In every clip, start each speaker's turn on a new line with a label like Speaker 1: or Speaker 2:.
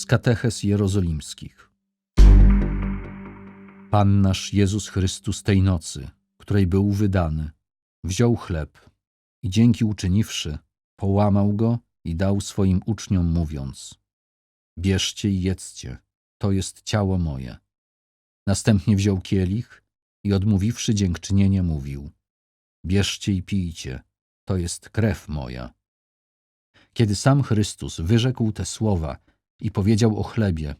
Speaker 1: z kateches jerozolimskich. Pan nasz Jezus Chrystus tej nocy, której był wydany, wziął chleb i dzięki uczyniwszy, połamał go i dał swoim uczniom, mówiąc: Bierzcie i jedzcie, to jest ciało moje. Następnie wziął kielich i odmówiwszy dziękczynienie, mówił: Bierzcie i pijcie, to jest krew moja. Kiedy sam Chrystus wyrzekł te słowa i powiedział o chlebie: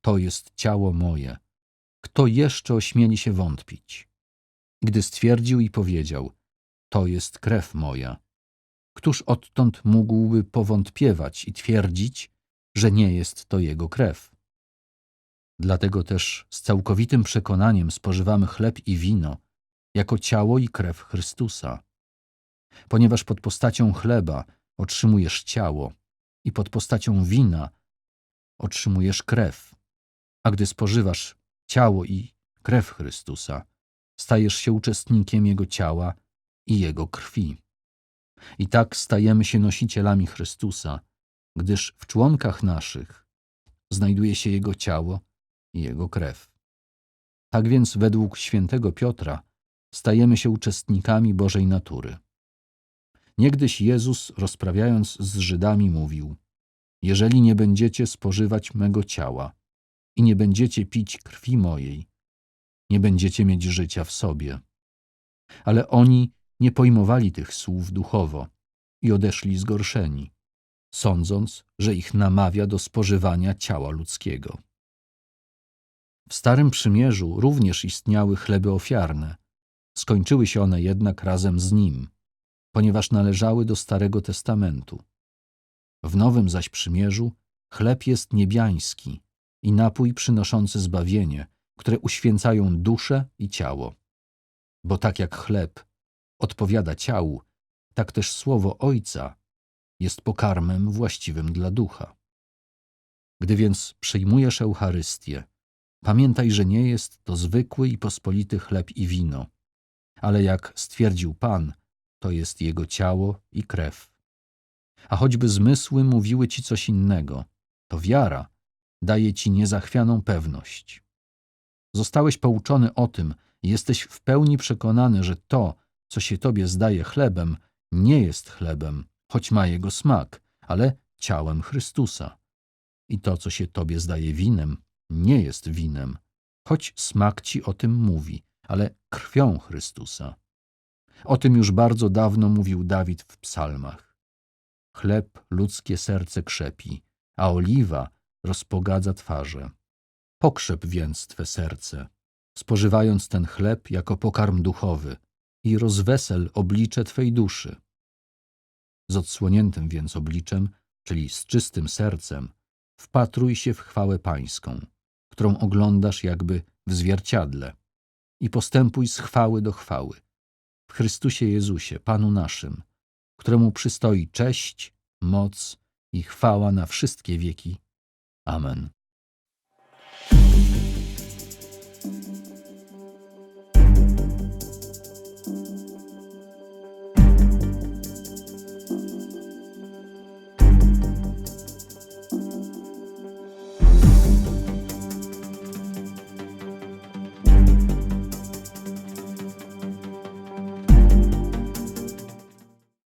Speaker 1: To jest ciało moje, kto jeszcze ośmieli się wątpić? Gdy stwierdził i powiedział: To jest krew moja, któż odtąd mógłby powątpiewać i twierdzić, że nie jest to jego krew? Dlatego też z całkowitym przekonaniem spożywamy chleb i wino jako ciało i krew Chrystusa. Ponieważ pod postacią chleba otrzymujesz ciało i pod postacią wina otrzymujesz krew. A gdy spożywasz ciało i krew Chrystusa, stajesz się uczestnikiem Jego ciała i Jego krwi. I tak stajemy się nosicielami Chrystusa, gdyż w członkach naszych znajduje się Jego ciało i Jego krew. Tak więc według świętego Piotra stajemy się uczestnikami Bożej natury. Niegdyś Jezus, rozprawiając z Żydami, mówił: Jeżeli nie będziecie spożywać mego ciała i nie będziecie pić krwi mojej, nie będziecie mieć życia w sobie. Ale oni nie pojmowali tych słów duchowo i odeszli zgorszeni, sądząc, że ich namawia do spożywania ciała ludzkiego. W Starym Przymierzu również istniały chleby ofiarne. Skończyły się one jednak razem z nim, ponieważ należały do Starego Testamentu. W Nowym zaś Przymierzu chleb jest niebiański i napój przynoszący zbawienie, które uświęcają duszę i ciało. Bo tak jak chleb odpowiada ciału, tak też słowo Ojca jest pokarmem właściwym dla ducha. Gdy więc przyjmujesz Eucharystię, pamiętaj, że nie jest to zwykły i pospolity chleb i wino, ale jak stwierdził Pan, to jest Jego ciało i krew. A choćby zmysły mówiły ci coś innego, to wiara daje ci niezachwianą pewność. Zostałeś pouczony o tym i jesteś w pełni przekonany, że to, co się tobie zdaje chlebem, nie jest chlebem, choć ma jego smak, ale ciałem Chrystusa. I to, co się tobie zdaje winem, nie jest winem, choć smak ci o tym mówi, ale krwią Chrystusa. O tym już bardzo dawno mówił Dawid w psalmach. Chleb ludzkie serce krzepi, a oliwa rozpogadza twarze. Pokrzep więc twe serce, spożywając ten chleb jako pokarm duchowy i rozwesel oblicze twej duszy. Z odsłoniętym więc obliczem, czyli z czystym sercem, wpatruj się w chwałę pańską, którą oglądasz jakby w zwierciadle i postępuj z chwały do chwały w Chrystusie Jezusie, Panu naszym, któremu przystoi cześć, moc i chwała na wszystkie wieki. Amen.